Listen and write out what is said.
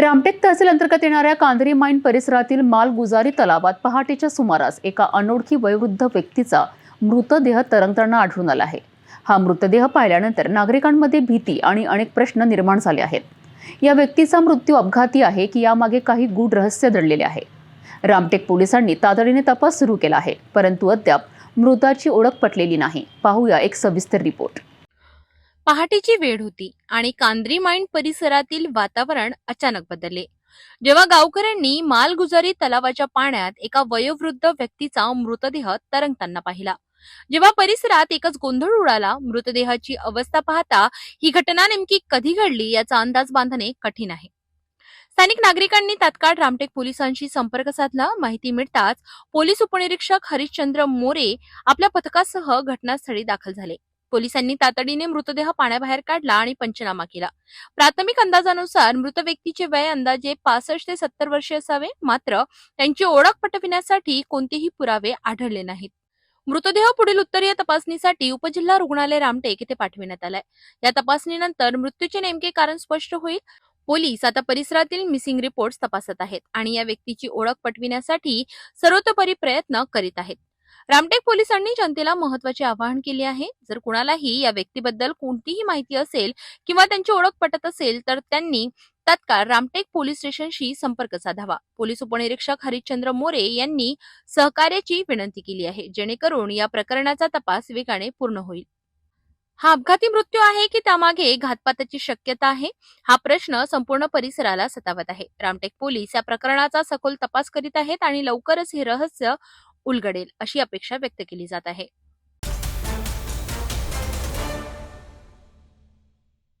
रामटेक तहसील अंतर्गत येणाऱ्या कांदरी माईन परिसरातील मालगुजारी तलावात पहाटेच्या सुमारास एका अनोळखी वयोवृद्ध व्यक्तीचा मृतदेह तरंगताना आढळून आला आहे. हा मृतदेह पाहिल्यानंतर नागरिकांमध्ये भीती आणि अनेक प्रश्न निर्माण झाले आहेत. या व्यक्तीचा मृत्यू अपघाती आहे की यामागे काही गूढ रहस्य दडलेले आहे. रामटेक पोलिसांनी तातडीने तपास सुरू केला आहे परंतु अद्याप मृताची ओळख पटलेली नाही. पाहूया एक सविस्तर रिपोर्ट. पहाटेची वेळ होती आणि कांद्री माइंड परिसरातील वातावरण अचानक बदलले. जेव्हा गावकऱ्यांनी मालगुजारी तलावाच्या पाण्यात एका वयोवृद्ध व्यक्तीचा मृतदेह तरंगताना पाहिला. जेव्हा परिसरात एकच गोंधळ उडाला मृतदेहाची अवस्था पाहता ही घटना नेमकी कधी घडली याचा अंदाज बांधणे कठीण आहे. स्थानिक नागरिकांनी तात्काळ रामटेक पोलिसांशी संपर्क साधला. माहिती मिळताच पोलीस उपनिरीक्षक हरिश्चंद्र मोरे आपल्या पथकासह घटनास्थळी दाखल झाले. पोलिसांनी तातडीने मृतदेह पाण्याबाहेर काढला आणि पंचनामा केला. प्राथमिक अंदाजानुसार मृत व्यक्तीचे वय अंदाजे पासष्ट ते सत्तर वर्षे असावे मात्र त्यांची ओळख पटविण्यासाठी कोणतेही पुरावे आढळले नाहीत. मृतदेह पुढील उत्तरीय तपासणीसाठी उपजिल्हा रुग्णालय रामटेक येथे पाठविण्यात आलाय. या तपासणीनंतर मृत्यूचे नेमके कारण स्पष्ट होईल. पोलीस आता परिसरातील मिसिंग रिपोर्ट्स तपासत आहेत आणि या व्यक्तीची ओळख पटविण्यासाठी सर्वतोपरी प्रयत्न करीत आहेत. रामटेक पोलिसांनी जनतेला महत्त्वाचे आवाहन केले आहे. जर कुणालाही या व्यक्तीबद्दल कोणतीही माहिती असेल किंवा त्यांची ओळख पटत असेल तर त्यांनी तत्काळ रामटेक पोलीस स्टेशनशी संपर्क साधावा. पोलीस उपनिरीक्षक हरिश्चंद्र मोरे यांनी सहकार्याची विनंती केली आहे जेणेकरून या प्रकरणाचा तपास वेगाने पूर्ण होईल. हा अपघाती मृत्यू आहे की त्यामागे घातपाताची शक्यता आहे? हा प्रश्न संपूर्ण परिसराला सतावत आहे. रामटेक पोलीस या प्रकरणाचा सखोल तपास करीत आहेत आणि लवकरच हे रहस्य उलगडेल अशी अपेक्षा व्यक्त केली जात आहे.